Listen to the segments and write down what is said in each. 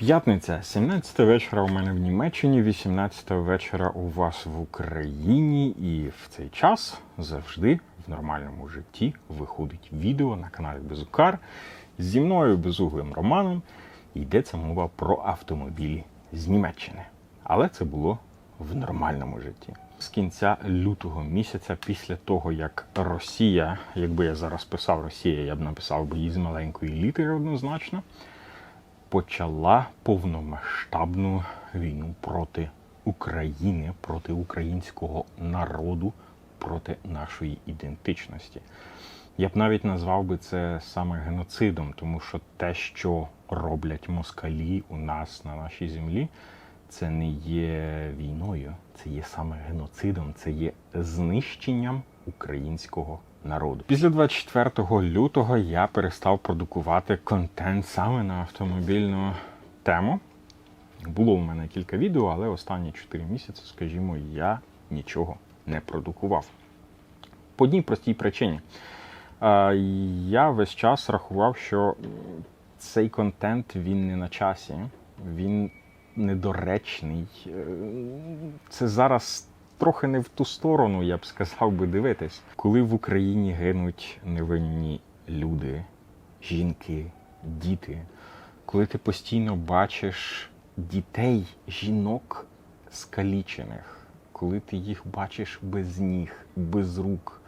П'ятниця, 17 вечора у мене в Німеччині, 18 вечора у вас в Україні, і в цей час завжди в нормальному житті виходить відео на каналі Безукар зі мною безуглим Романом. Йдеться мова про автомобілі з Німеччини. Але це було в нормальному житті. З кінця лютого місяця, після того як Росія, якби я зараз писав Росія, я б написав би її з маленької літери однозначно почала повномасштабну війну проти України, проти українського народу, проти нашої ідентичності. Я б навіть назвав би це саме геноцидом, тому що те, що роблять москалі у нас на нашій землі, це не є війною, це є саме геноцидом, це є знищенням українського народу. Після 24 лютого я перестав продукувати контент саме на автомобільну тему. Було у мене кілька відео, але останні 4 місяці, скажімо, я нічого не продукував. По одній простій причині. Е, Я весь час рахував, що цей контент він не на часі, він недоречний. Е, Це зараз трохи не в ту сторону, я б сказав би, дивитись. Коли в Україні гинуть невинні люди, жінки, діти, коли ти постійно бачиш дітей, жінок скалічених, коли ти їх бачиш без ніг, без рук,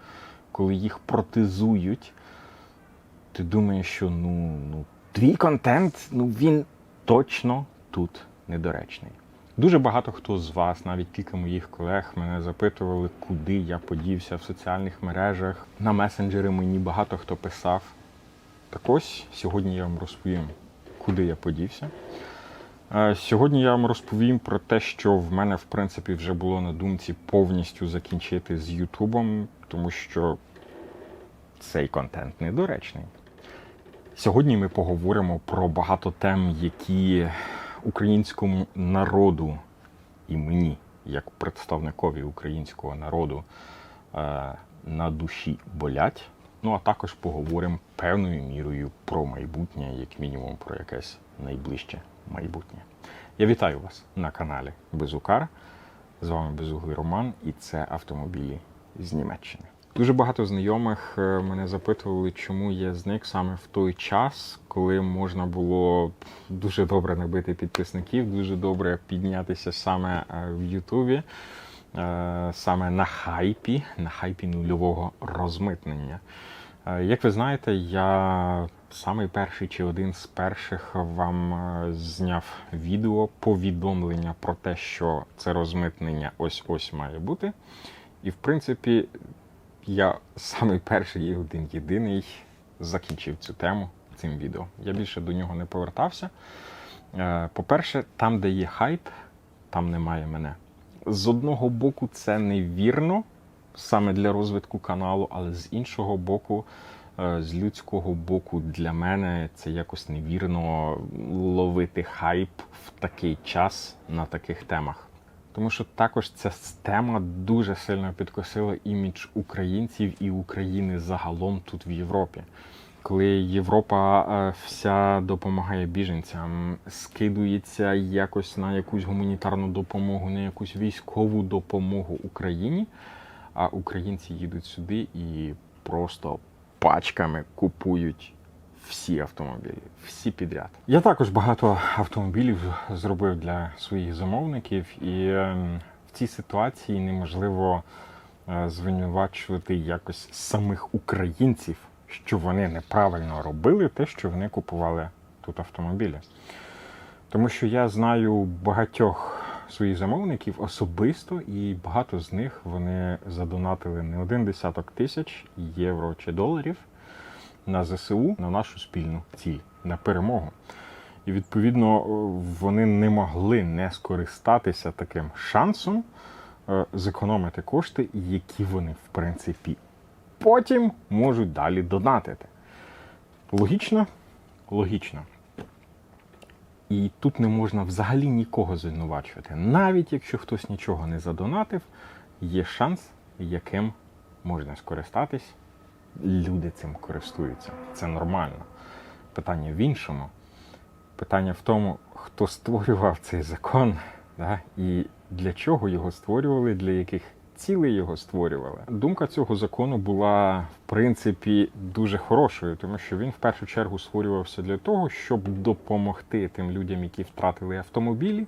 коли їх протезують, ти думаєш, що ну, ну твій контент, ну він точно тут недоречний. Дуже багато хто з вас, навіть кілька моїх колег, мене запитували, куди я подівся в соціальних мережах. На месенджери мені багато хто писав. Так ось сьогодні я вам розповім, куди я подівся. Е, Сьогодні я вам розповім про те, що в мене, в принципі, вже було на думці повністю закінчити з Ютубом, тому що цей контент недоречний. Сьогодні ми поговоримо про багато тем, які українському народу і мені, як представникові українського народу, е, на душі болять. Ну а також поговоримо певною мірою про майбутнє, як мінімум про якесь найближче майбутнє. Я вітаю вас на каналі Безукар. З вами Безуглий Роман, і це автомобілі з Німеччини. Дуже багато знайомих е, мене запитували, чому я зник саме в той час, коли можна було дуже добре набити підписників, дуже добре піднятися саме е, в Ютубі, е, саме на хайпі, на хайпі нульового розмитнення. Як ви знаєте, я самий перший чи один з перших вам зняв відео повідомлення про те, що це розмитнення ось ось має бути. І в принципі, я самий перший і один єдиний закінчив цю тему цим відео. Я більше до нього не повертався. Е, По-перше, там, де є хайп, там немає мене. З одного боку, це невірно саме для розвитку каналу, але з іншого боку, е, з людського боку, для мене це якось невірно ловити хайп в такий час на таких темах. Тому що також ця тема дуже сильно підкосила імідж українців і України загалом тут в Європі. Коли Європа е, вся допомагає біженцям, скидується якось на якусь гуманітарну допомогу, на якусь військову допомогу Україні, а українці їдуть сюди і просто пачками купують всі автомобілі, всі підряд. Я також багато автомобілів зробив для своїх замовників, і ем, в цій ситуації неможливо е, звинувачувати якось самих українців, що вони неправильно робили те, що вони купували тут автомобілі. Тому що я знаю багатьох своїх замовників особисто, і багато з них вони задонатили не один десяток тисяч євро чи доларів на ЗСУ на нашу спільну ціль на перемогу. І відповідно е, вони не могли не скористатися таким шансом е, зекономити кошти, які вони, в принципі, потім можуть далі донатити. Логічно? Логічно. І тут не можна взагалі нікого звинувачувати. Навіть якщо хтось нічого не задонатив, є шанс, яким можна скористатись. Люди цим користуються. Це нормально. Питання в іншому. Питання в тому, хто створював цей закон, да, і для чого його створювали, для яких цілей його створювали. Думка цього закону була в принципі дуже хорошою, тому що він в першу чергу створювався для того, щоб допомогти тим людям, які втратили автомобілі,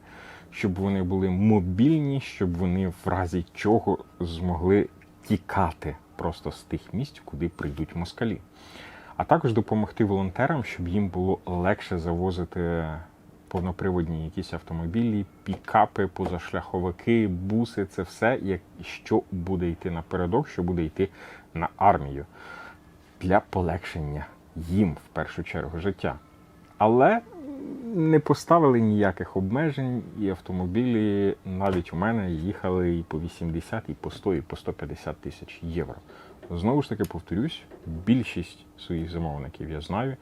щоб вони були мобільні, щоб вони в разі чого змогли тікати просто з тих місць, куди прийдуть москалі. А також допомогти волонтерам, щоб їм було легше завозити повноприводні якісь автомобілі, пікапи, позашляховики, буси це все, що буде йти напередок, що буде йти на армію для полегшення їм в першу чергу життя. Але не поставили ніяких обмежень, і автомобілі навіть у мене їхали і по 80, і по 100, і по 150 тисяч євро. Знову ж таки, повторюсь, більшість своїх замовників я знаю.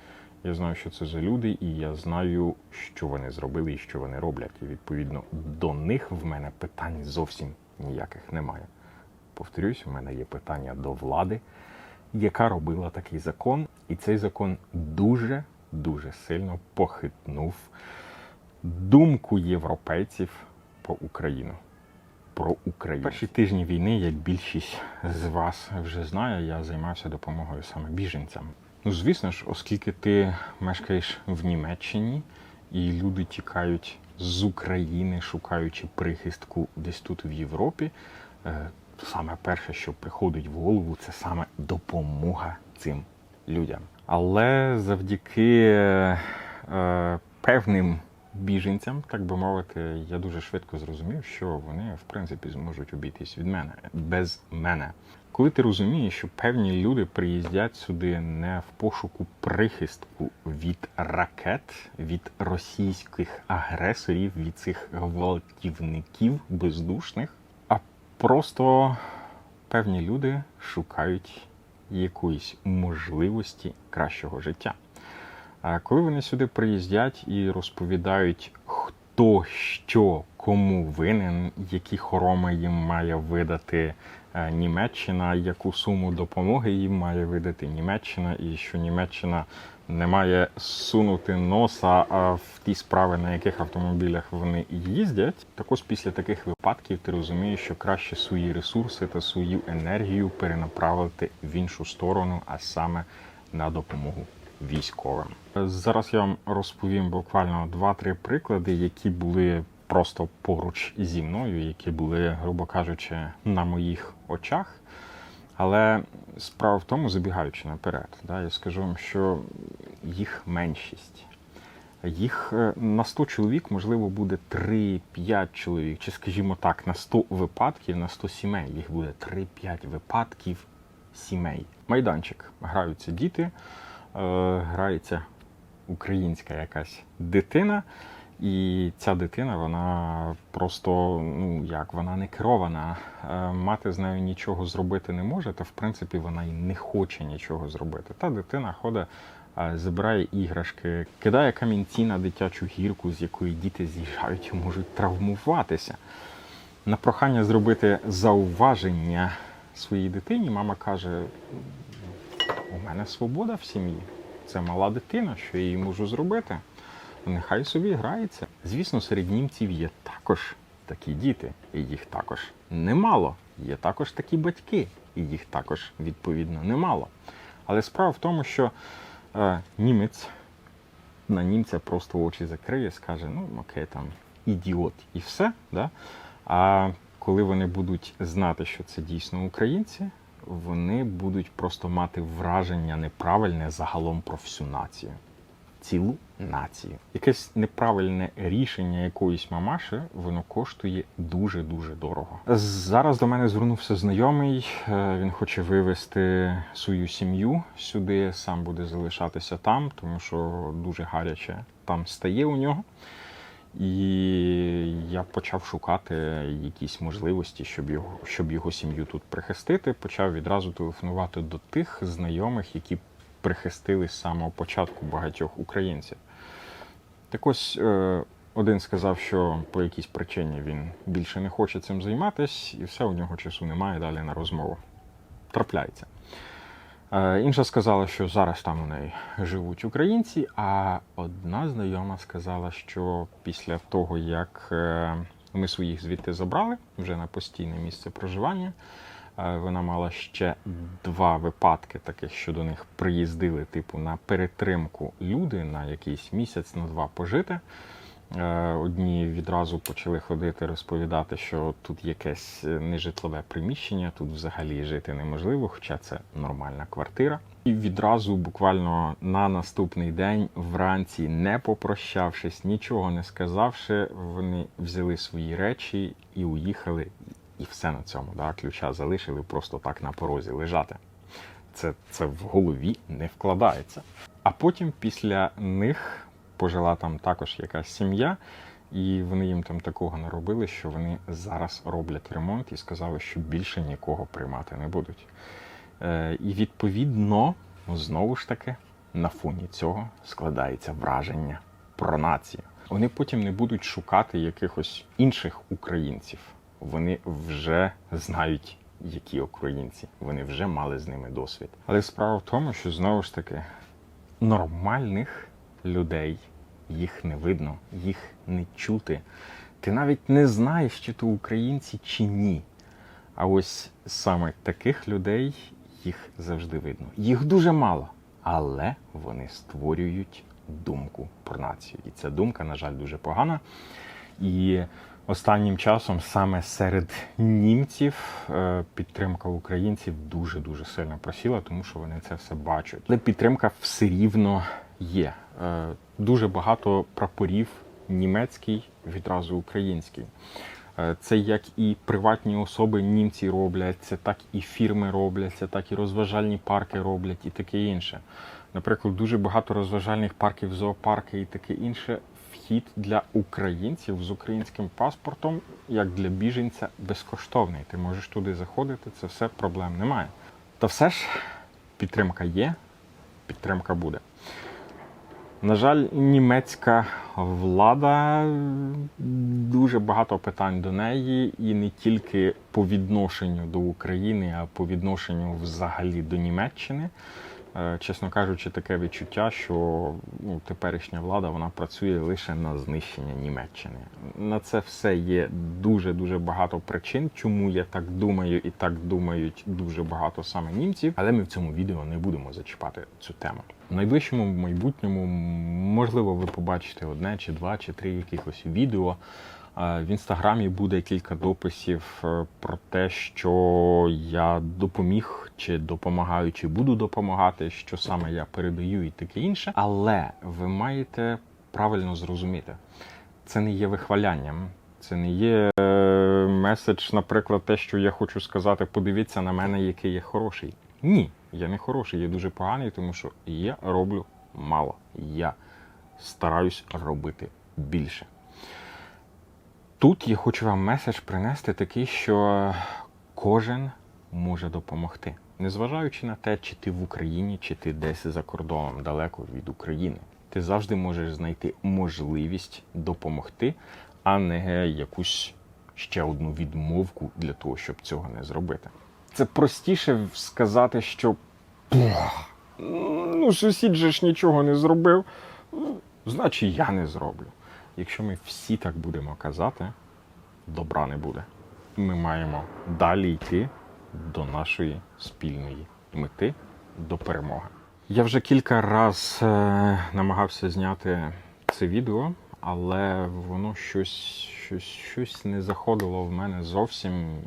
Я знаю, що це за люди, і я знаю, що вони зробили і що вони роблять. І відповідно до них в мене питань зовсім ніяких немає. Повторюсь, у мене є питання до влади, яка робила такий закон, і цей закон дуже дуже сильно похитнув думку європейців про Україну. Про Україну. Перші тижні війни, як більшість з вас вже знає, я займався допомогою саме біженцям. Ну, звісно ж, оскільки ти мешкаєш в Німеччині і люди тікають з України, шукаючи прихистку десь тут в Європі, е, саме перше, що приходить в голову, це саме допомога цим людям. Але завдяки е, певним біженцям, так би мовити, я дуже швидко зрозумів, що вони в принципі зможуть обійтись від мене без мене. Коли ти розумієш, що певні люди приїздять сюди не в пошуку прихистку від ракет, від російських агресорів, від цих гвалтівників бездушних, а просто певні люди шукають якоїсь можливості кращого життя. Коли вони сюди приїздять і розповідають, хто що кому винен, які хороми їм має видати е, Німеччина, яку суму допомоги їм має видати Німеччина, і що Німеччина не має сунути носа в ті справи, на яких автомобілях вони їздять. Так ось після таких випадків ти розумієш, що краще свої ресурси та свою енергію перенаправити в іншу сторону, а саме на допомогу військовим. Зараз я вам розповім буквально два-три приклади, які були просто поруч зі мною, які були, грубо кажучи, на моїх очах. Але справа в тому, забігаючи наперед, да, я скажу вам, що їх меншість. Їх е, на 100 чоловік, можливо, буде 3-5 чоловік, чи, скажімо так, на 100 випадків, на 100 сімей. Їх буде 3-5 випадків сімей. Майданчик. Граються діти, е, грається українська якась дитина. І ця дитина, вона просто, ну як, вона не керована. Е, Мати з нею нічого зробити не може, та в принципі вона і не хоче нічого зробити. Та дитина ходить, забирає іграшки, кидає камінці на дитячу гірку, з якої діти з'їжджають і можуть травмуватися. На прохання зробити зауваження своїй дитині, мама каже: у мене свобода в сім'ї. Це мала дитина, що я їй можу зробити. Нехай собі грається. Звісно, серед німців є також такі діти, і їх також немало. Є також такі батьки, і їх також відповідно немало. Але справа в тому, що е, німець на німця просто очі закриє, скаже: ну окей, там ідіот і все. Да? А коли вони будуть знати, що це дійсно українці, вони будуть просто мати враження неправильне загалом про всю націю. Цілу націю. Якесь неправильне рішення якоїсь мамаші, воно коштує дуже-дуже дорого. Зараз до мене звернувся знайомий. е, Він хоче вивезти свою сім'ю сюди, сам буде залишатися там, тому що дуже гаряче там стає у нього. І я почав шукати якісь можливості, щоб його, щоб його сім'ю тут прихистити. Почав відразу телефонувати до тих знайомих, які прихистили з самого початку багатьох українців. Так ось е, один сказав, що по якійсь причині він більше не хоче цим займатися, і все, у нього часу немає далі на розмову. Трапляється. Е, Інша сказала, що зараз там у неї живуть українці, а одна знайома сказала, що після того, як е, ми своїх звідти забрали вже на постійне місце проживання, вона мала ще два випадки, таких, що до них приїздили, типу, на перетримку люди на якийсь місяць на два пожити. Е, Одні відразу почали ходити, розповідати, що тут якесь е, нежитлове приміщення, тут взагалі жити неможливо, хоча це нормальна квартира. І відразу, буквально на наступний день, вранці, не попрощавшись, нічого не сказавши, вони взяли свої речі і уїхали. І все на цьому. Да? Ключа залишили просто так на порозі лежати. Це, це в голові не вкладається. А потім після них пожила там також якась сім'я, і вони їм там такого наробили, що вони зараз роблять ремонт і сказали, що більше нікого приймати не будуть. Е, і відповідно, ну, знову ж таки, на фоні цього складається враження про націю. Вони потім не будуть шукати якихось інших українців. Вони вже знають, які українці. Вони вже мали з ними досвід. Але справа в тому, що знову ж таки нормальних людей їх не видно, їх не чути. Ти навіть не знаєш, чи то українці, чи ні. А ось саме таких людей їх завжди видно. Їх дуже мало, але вони створюють думку про націю. І ця думка, на жаль, дуже погана. І останнім часом саме серед німців е, підтримка українців дуже дуже сильно просіла, тому що вони це все бачать. Але підтримка все рівно є. Е, Дуже багато прапорів німецький, відразу український. Е, Це як і приватні особи німці роблять, це так і фірми роблять, це так і розважальні парки роблять, і таке інше. Наприклад, дуже багато розважальних парків, зоопарки і таке інше. Вхід для українців з українським паспортом, як для біженця, безкоштовний. Ти можеш туди заходити, це все проблем немає. Та все ж підтримка є, підтримка буде. На жаль, німецька влада дуже багато питань до неї, і не тільки по відношенню до України, а по відношенню взагалі до Німеччини. Е, Чесно кажучи, таке відчуття, що ну, теперішня влада вона працює лише на знищення Німеччини. На це все є дуже дуже багато причин, чому я так думаю, і так думають дуже багато саме німців. Але ми в цьому відео не будемо зачіпати цю тему. В найближчому майбутньому можливо ви побачите одне чи два чи три якихось відео. Е, В інстаграмі буде кілька дописів е, про те, що я допоміг чи допомагаю, чи буду допомагати, що саме я передаю і таке інше. Але ви маєте правильно зрозуміти, це не є вихвалянням, це не є е, меседж, наприклад, те, що я хочу сказати, подивіться на мене, який я хороший. Ні, я не хороший, я дуже поганий, тому що я роблю мало. Я стараюсь робити більше. Тут я хочу вам меседж принести такий, що кожен може допомогти, незважаючи на те, чи ти в Україні, чи ти десь за кордоном далеко від України. Ти завжди можеш знайти можливість допомогти, а не якусь ще одну відмовку для того, щоб цього не зробити. Це простіше сказати, що ну сусід же ж нічого не зробив, ну, значить я не зроблю. Якщо ми всі так будемо казати, добра не буде. Ми маємо далі йти до нашої спільної мети, до перемоги. Я вже кілька раз е, намагався зняти це відео, але воно щось, щось, щось не заходило в мене зовсім.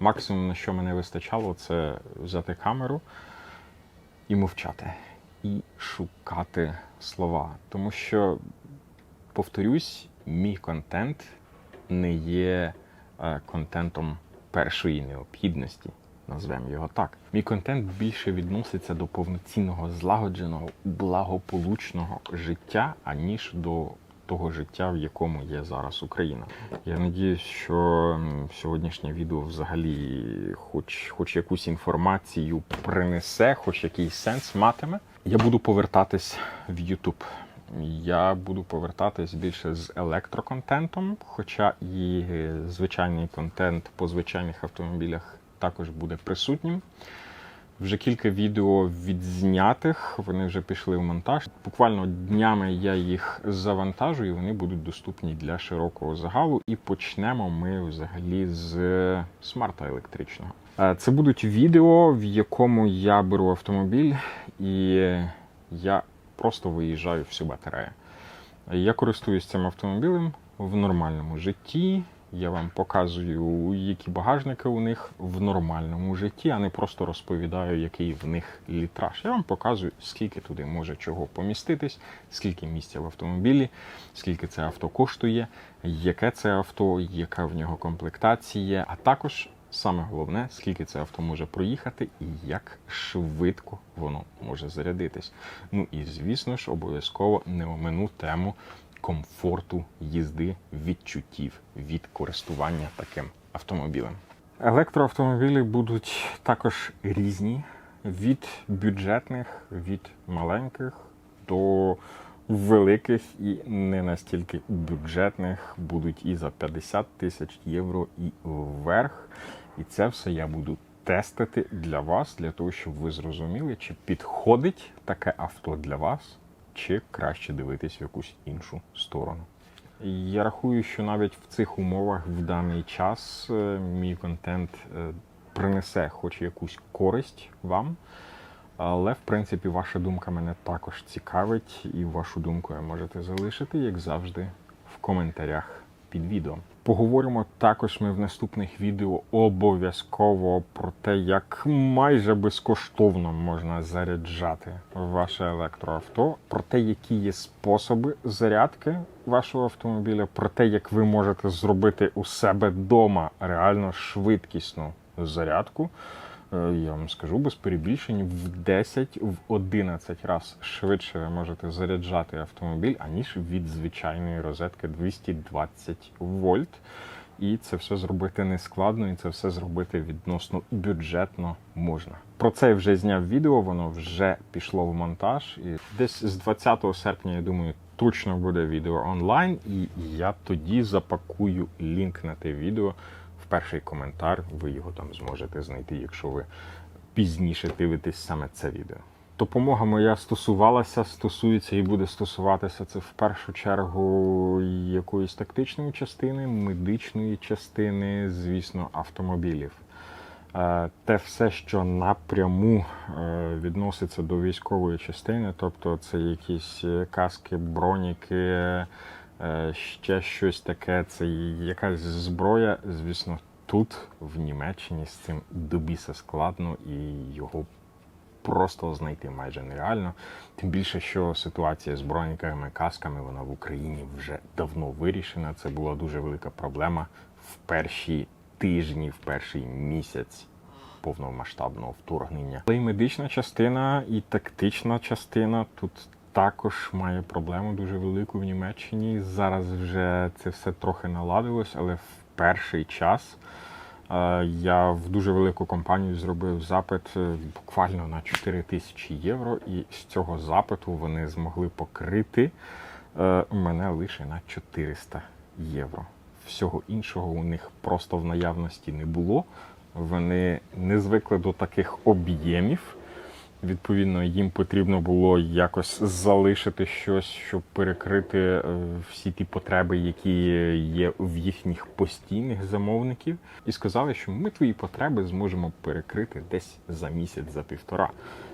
Максимум, на що мене вистачало, це взяти камеру і мовчати, і шукати слова. Тому що повторюсь, мій контент не є е, контентом першої необхідності, назвемо його так. Мій контент більше відноситься до повноцінного злагодженого, благополучного життя, аніж до того життя, в якому є зараз Україна. Я надіюсь, що сьогоднішнє відео взагалі хоч, хоч якусь інформацію принесе, хоч якийсь сенс матиме. Я буду повертатись в YouTube. Я буду повертатись більше з електроконтентом, хоча і звичайний контент по звичайних автомобілях також буде присутнім. Вже кілька відео відзнятих, вони вже пішли в монтаж. Буквально днями я їх завантажу, і вони будуть доступні для широкого загалу. І почнемо ми взагалі з смарта електричного. Е, Це будуть відео, в якому я беру автомобіль і я просто виїжджаю всю батарею. Я користуюсь цим автомобілем в нормальному житті. Я вам показую, які багажники у них в нормальному житті, а не просто розповідаю, який в них літраж. Я вам показую, скільки туди може чого поміститись, скільки місця в автомобілі, скільки це авто коштує, яке це авто, яка в нього комплектація, а також саме головне, скільки це авто може проїхати і як швидко воно може зарядитись. Ну і звісно ж, обов'язково не омину тему комфорту їзди, відчуттів від користування таким автомобілем. Електроавтомобілі будуть також різні від бюджетних, від маленьких до великих і не настільки бюджетних будуть і за 50 тисяч євро, і вверх. І це все я буду тестити для вас, для того, щоб ви зрозуміли, чи підходить таке авто для вас, чи краще дивитись в якусь іншу сторону. Я рахую, що навіть в цих умовах в даний час е, мій контент е, принесе хоч якусь користь вам. Але, в принципі, ваша думка мене також цікавить, і вашу думку ви можете залишити, як завжди, в коментарях під відео. Поговоримо також ми в наступних відео обов'язково про те, як майже безкоштовно можна заряджати ваше електроавто, про те, які є способи зарядки вашого автомобіля, про те, як ви можете зробити у себе вдома реально швидкісну зарядку. Е, Я вам скажу без перебільшень, в 10, в 11 разів швидше ви можете заряджати автомобіль, аніж від звичайної розетки 220 вольт. І це все зробити не складно, і це все зробити відносно бюджетно можна. Про це я вже зняв відео, воно вже пішло в монтаж. І десь з 20 серпня, я думаю, точно буде відео онлайн, і я тоді запакую лінк на те відео перший коментар. Ви його там зможете знайти, якщо ви пізніше дивитесь саме це відео. Допомога моя стосувалася, стосується і буде стосуватися це в першу чергу якоїсь тактичної частини, медичної частини, звісно, автомобілів. Е, Те все, що напряму е, відноситься до військової частини, тобто це якісь е, каски, броніки, ще щось таке, це якась зброя, звісно, тут, в Німеччині, з цим до біса складно і його просто знайти майже нереально. Тим більше, що ситуація з броніками, касками, вона в Україні вже давно вирішена. Це була дуже велика проблема в перші тижні, в перший місяць повномасштабного вторгнення. Але і медична частина, і тактична частина тут. Також має проблему дуже велику в Німеччині. Зараз вже це все трохи наладилось, але в перший час Е, Я в дуже велику компанію зробив запит е, буквально на 4 тисячі євро, і з цього запиту вони змогли покрити е, мене лише на 400 євро. Всього іншого у них просто в наявності не було. Вони не звикли до таких об'ємів. Відповідно, їм потрібно було якось залишити щось, щоб перекрити е, всі ті потреби, які є в їхніх постійних замовників, і сказали, що ми твої потреби зможемо перекрити десь за місяць, за півтора.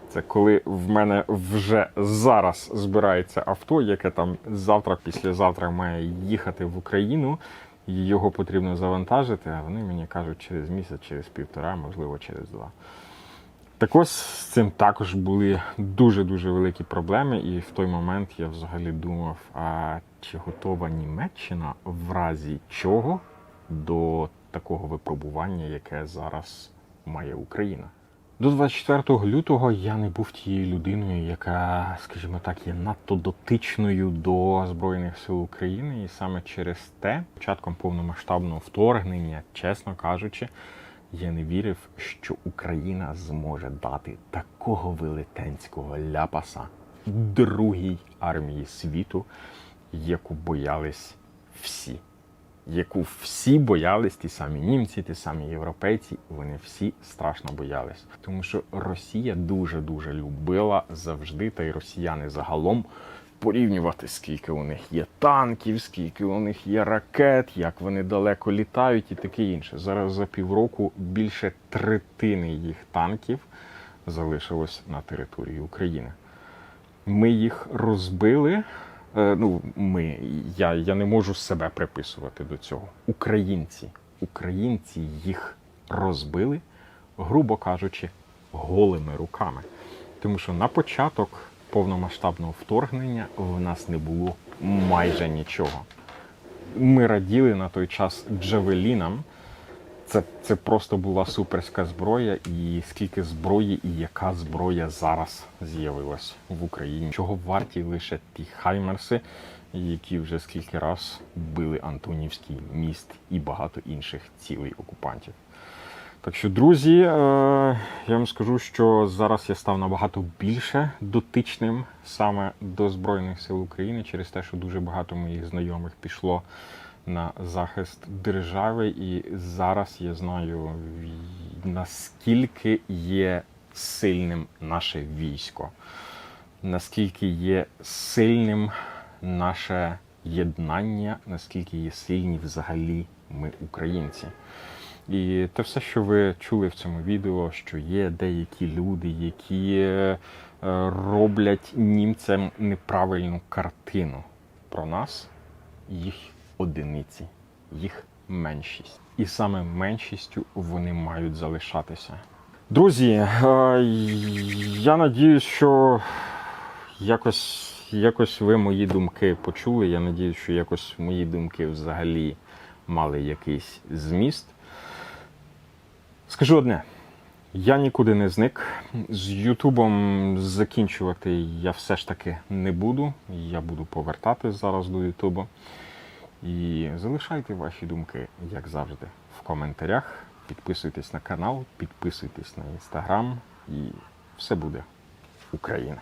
Це коли в мене вже зараз збирається авто, яке там завтра, післязавтра має їхати в Україну. Його потрібно завантажити, а вони мені кажуть через місяць, через півтора, можливо, через два. Так ось з цим також були дуже-дуже великі проблеми, і в той момент я взагалі думав, а чи готова Німеччина в разі чого до такого випробування, яке зараз має Україна. До 24 лютого я не був тією людиною, яка, скажімо так, є надто дотичною до Збройних сил України, і саме через те, початком повномасштабного вторгнення, чесно кажучи, я не вірив, що Україна зможе дати такого велетенського ляпаса другій армії світу, яку боялись всі. яку всі боялись, ті самі німці, ті самі європейці, вони всі страшно боялись. Тому що Росія дуже-дуже любила завжди, та й росіяни загалом порівнювати, скільки у них є танків, скільки у них є ракет, як вони далеко літають і таке інше. Зараз за півроку більше третини їх танків залишилось на території України. Ми їх розбили. Е, Ну, ми, я, я не можу себе приписувати до цього. Українці, українці їх розбили, грубо кажучи, голими руками. Тому що на початок повномасштабного вторгнення в нас не було майже нічого. Ми раділи на той час джавелінам. Це, це просто була суперська зброя, і скільки зброї і яка зброя зараз з'явилась в Україні. Чого варті лише ті хаймерси, які вже скільки раз били Антонівський міст і багато інших цілей окупантів. Так що, друзі, е, я вам скажу, що зараз я став набагато більше дотичним саме до Збройних сил України через те, що дуже багато моїх знайомих пішло на захист держави, і зараз я знаю наскільки є сильним наше військо, наскільки є сильним наше єднання, наскільки є сильні взагалі ми, українці. І те все, що ви чули в цьому відео, що є деякі люди, які е, роблять німцям неправильну картину про нас, їх одиниці, їх меншість. І саме меншістю вони мають залишатися. Друзі, е, я надіюсь, що якось, якось ви мої думки почули. Я надіюсь, що якось мої думки взагалі мали якийсь зміст. Скажу одне. Я нікуди не зник. З Ютубом закінчувати я все ж таки не буду. Я буду повертатись зараз до Ютубу. І залишайте ваші думки, як завжди, в коментарях. Підписуйтесь на канал, підписуйтесь на інстаграм і все буде Україна.